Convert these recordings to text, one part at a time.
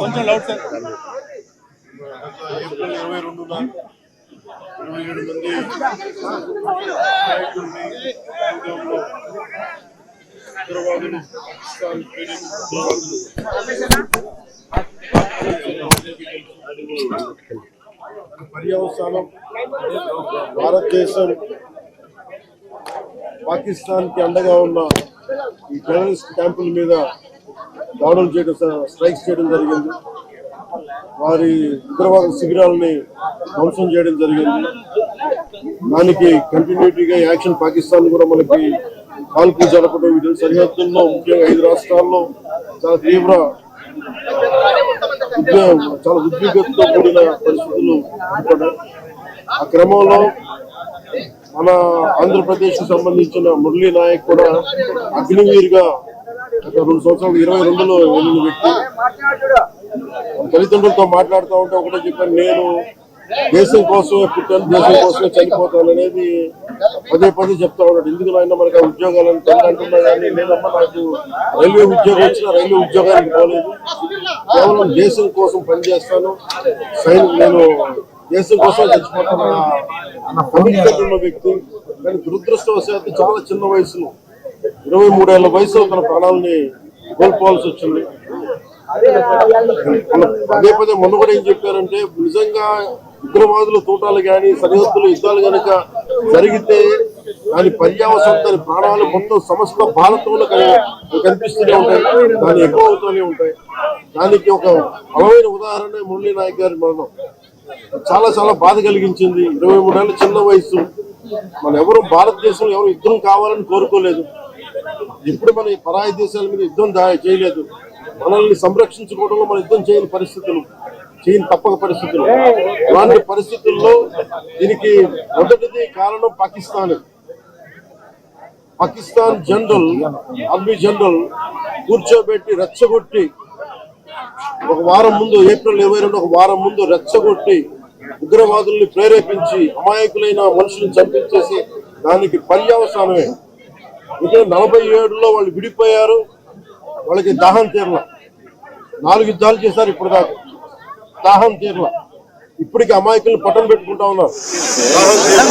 కొంచెం loud sir April ఇరవై రెండున ఇరవై ఏడు మంది ఉగ్రవాదులు పాకిస్తాన్ ట్రేడింగ్ ఉగ్రవాదులు పర్యవసానం భారతదేశం పాకిస్తాన్కి అండగా ఉన్న ఈ టెర్రరిస్ట్ క్యాంపుల మీద దాడులు చేయడం స్ట్రైక్స్ చేయడం జరిగింది. వారి ఉగ్రవాద శిబిరాలని ధ్వంసం చేయడం జరిగింది. దానికి కంటిన్యూటీగా యాక్షన్ పాకిస్తాన్ కూడా మనకి కాల్పులు జరపడం వీటి సరిహద్దుల్లో ముఖ్యంగా ఐదు రాష్ట్రాల్లో చాలా తీవ్ర ఉద్యోగం చాలా ఉద్విగ్నతతో కూడిన పరిస్థితులు ఆ క్రమంలో మన ఆంధ్రప్రదేశ్కు సంబంధించిన మురళీ నాయక్ కూడా అగ్నివీర్గా గత రెండు సంవత్సరాలు ఇరవై రెండులో వెళ్ళిన వ్యక్తి తల్లిదండ్రులతో మాట్లాడుతూ ఉంటే ఒకటే చెప్పాను నేను దేశం కోసమే పుట్టాను దేశం కోసమే చనిపోతాను అనేది పదే పదే చెప్తా ఉన్నాడు. ఎందుకు నాయన మనకి ఆ ఉద్యోగాలను తల్లంటున్నా కానీ లేదమ్మా నాకు రైల్వే ఉద్యోగం వచ్చిన రైల్వే ఉద్యోగానికి పోలేదు. కేవలం దేశం కోసం పనిచేస్తాను. సైన్ నేను దేశం కోసం చచ్చిపోతున్న అన్న వ్యక్తి కానీ దురదృష్టవశాత్తు చాలా చిన్న వయసులో ఇరవై మూడేళ్ళ వయసులో తన ప్రాణాలని కోల్పోవాల్సి వచ్చింది. పదే పదే మొన్న కూడా ఏం చెప్పారంటే నిజంగా ఉగ్రవాదుల తూటాలు కానీ సరిహద్దులు యుద్ధాలు కనుక జరిగితే దాని పర్యావసం దాని ప్రాణాలు మొత్తం సమస్త భారతంలో కనిపిస్తూనే ఉంటాయి. దాని ఎక్కువ అవుతూనే ఉంటాయి. దానికి ఒక బలమైన ఉదాహరణ మురళీ నాయక్ గారి మరణం. చాలా చాలా బాధ కలిగించింది. ఇరవై మూడేళ్ళ చిన్న వయసు మన ఎవరు భారతదేశంలో ఎవరు యుద్ధం కావాలని కోరుకోలేదు. ఇప్పుడు మన ఈ పరాయి దేశాల మీద యుద్ధం దా- చేయలేదు. మనల్ని సంరక్షించుకోవడంలో మన యుద్ధం చేయని పరిస్థితులు చేయని తప్పక పరిస్థితులు. అలాంటి పరిస్థితుల్లో దీనికి మొదటిది కారణం Pakistan. Pakistan general army general కూర్చోబెట్టి రెచ్చగొట్టి ఒక వారం ముందు ఏప్రిల్ ఇరవై రెండు ఒక వారం ముందు రెచ్చగొట్టి ఉగ్రవాదుల్ని ప్రేరేపించి అమాయకులైన మనుషులను చంపించేసి దానికి పర్యవసానమే. ఇక్కడ నలభై ఏడులో వాళ్ళు విడిపోయారు. వాళ్ళకి దాహం తీరల. నాలుగు యుద్ధాలు చేశారు ఇప్పుడు దాకా దాహం తీరల. ఇప్పటికి అమాయకుల్ని పట్టం పెట్టుకుంటా ఉన్నారు. దాహం తీరల.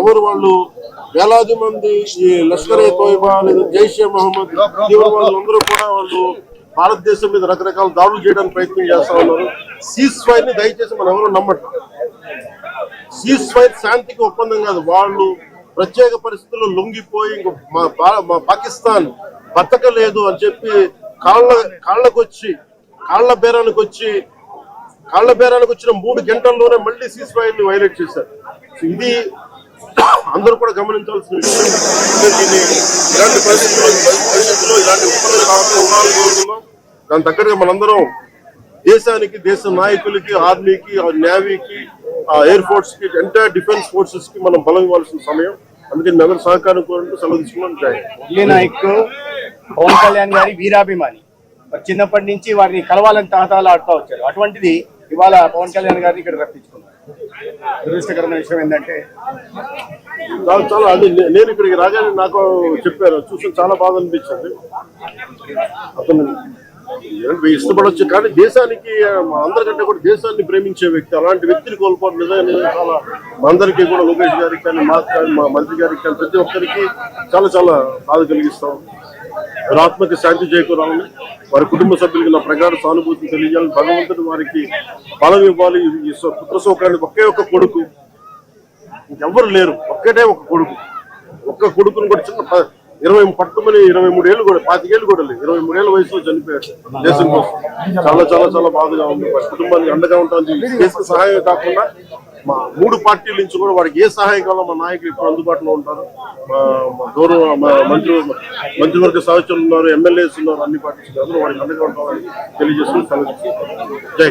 ఎవరు వాళ్ళు? వేలాది మంది ఈ లష్కర్ ఏ తోయిబా లేదా జైషే మహమ్మద్ తీవ్రవాదులందరూ కూడా వాళ్ళు భారతదేశం మీద రకరకాల దాడులు చేయడానికి ప్రయత్నం చేస్తా ఉన్నారు. సీజ్ ఫైర్ని దయచేసి మనం ఎవరు నమ్మటం సీజ్ ఫైర్ శాంతికి ఒప్పందం కాదు. వాళ్ళు ప్రత్యేక పరిస్థితుల్లో లొంగిపోయి ఇంక మా పాకిస్తాన్ బతకలేదు అని చెప్పి కాళ్ళ కాళ్ళకొచ్చి కాళ్ళ బేరానికి వచ్చి కాళ్ళ బేరానికి వచ్చిన మూడు గంటల్లోనే మళ్ళీ సీజ్ ఫైర్ని వైలేట్ చేశారు. ఇది అందరూ కూడా గమనించాల్సిన విషయం దీన్ని ఇలాంటి పరిస్థితుల్లో భవిష్యత్తులో ఇలాంటి ఒప్పందాలు కావాలని ఉండాలని కోరుతున్నాం దాని తగ్గట్టుగా మనందరం దేశానికి దేశ నాయకులకి ఆర్మీకి నేవీకి ఆ ఎయిర్ ఫోర్స్కి ఎంటైర్ డిఫెన్స్ ఫోర్సెస్కి మనం బలం ఇవ్వాల్సిన సమయం. అందుకే అందరూ సహకారం కోరుకుంటూ సెలవు తీసుకున్నాం. నాయక్ పవన్ కళ్యాణ్ గారి వీరాభిమాని. చిన్నప్పటి నుంచి వారిని కలవాలని తహతాలు ఆడుతూ వచ్చారు. అటువంటిది ఇవాళ పవన్ కళ్యాణ్ గారిని ఇక్కడ రప్పించుకున్నారు. దురదృష్టకరమైన విషయం ఏంటంటే చాలా చాలా అది నేను ఇక్కడికి రాగానే నాకు చెప్పారు చూసి చాలా బాధ అనిపించింది. అతను ఇష్టపడవచ్చు ఇష్టపడొచ్చు కానీ దేశానికి మా అందరికంటే కూడా దేశాన్ని ప్రేమించే వ్యక్తి అలాంటి వ్యక్తిని కోల్పోవడం నిజంగా చాలా మా అందరికీ కూడా లోకేష్ గారికి కానీ మాకు కానీ మా మంత్రి గారికి కానీ ప్రతి ఒక్కరికి చాలా చాలా బాధ కలిగిస్తాం. వారి ఆత్మకి శాంతి చేకూరాలని వారి కుటుంబ సభ్యులకి నా ప్రగాఢ సానుభూతిని తెలియజేయాలని భగవంతుడు వారికి బలం ఇవ్వాలి. ఈ పుత్ర శోకానికి ఒకే ఒక్క కొడుకు. ఇంకెవ్వరు లేరు. ఒక్కటే ఒక కొడుకు. ఒక్క కొడుకుని కూడా చిన్న ఇరవై పట్టుమని ఇరవై మూడు ఏళ్ళు కూడా పాతికేళ్ళు కూడా లేదు. ఇరవై మూడేళ్ళ వయసులో చనిపోయాడు. దేశం కోసం. చాలా చాలా చాలా బాధగా ఉంది. కుటుంబానికి అండగా ఉంటుంది దేశ సహాయం కాకుండా మా మూడు పార్టీల నుంచి కూడా వాడికి ఏ సహాయం కావాలో మా నాయకులు ఇప్పుడు అందుబాటులో ఉంటారు మా గౌరవ మా మంత్రి మంత్రివర్గ సహచరులు ఉన్నారు ఎమ్మెల్యేస్ ఉన్నారు అన్ని పార్టీస్ అందరూ వారికి అండగా ఉంటామని తెలియజేసుకుని సెలవు జై